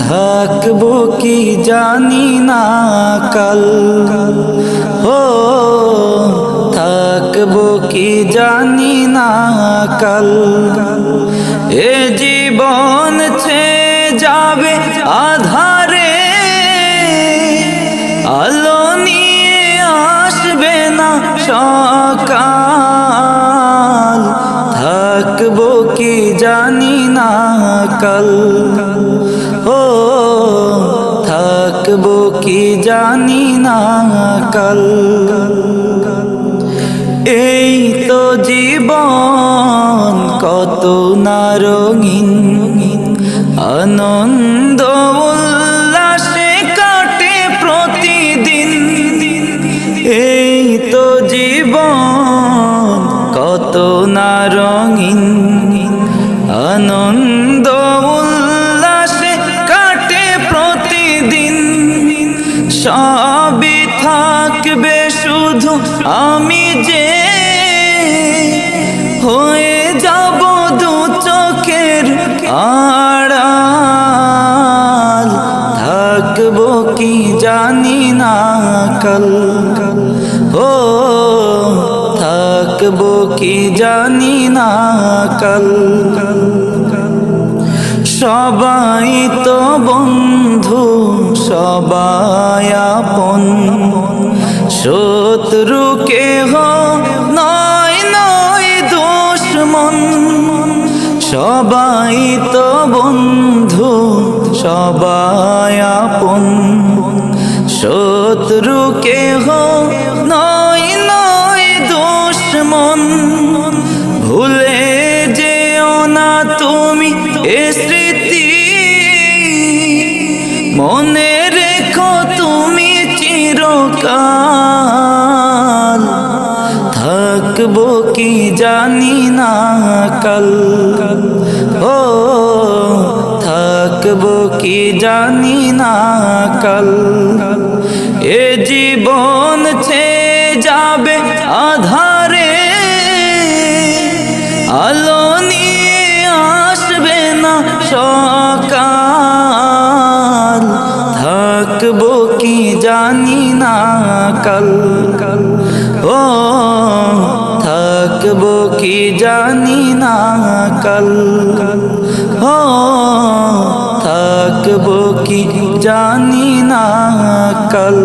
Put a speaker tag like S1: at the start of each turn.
S1: থাকব কি জানি না কাল? ও, থাকব কি জানি না কাল? এ জীবন ছে যাবে আধারে। আলো নিয়ে আসবে না সকাল থাকব কি জানি না কাল? ও, থাকব কি জানি না কাল? এই তো জীবন কত না রঙিন, আনন্দ কত না রঙিন আনন্দ উল্লাসে কাটে প্রতিদিন। সবই থাকবে শুধু আমি যে হয়ে যাব দু চোখের আড়াল। থাকব কি জানি না কাল। ও থাকব কি জানি না কাল। সবাই তো বন্ধু, সবাই আপন। শত্রু কেহ নয় নয় দুশ্মন। সবাই তো বন্ধু, সবাই আপন। শত্রু কেহ নয় নয় মনে রেখো তুমি চিরকাল। থাকব কি জানি না কাল। ও, থাকব কি জানি না কাল। এ জীবন ছে যাবে আধারে। আলো নিয়ে আসবে না সকাল কি জানি না কাল? কাল ও, থাকব কি জানি না কাল? ও, থাকব কি জানি না কাল?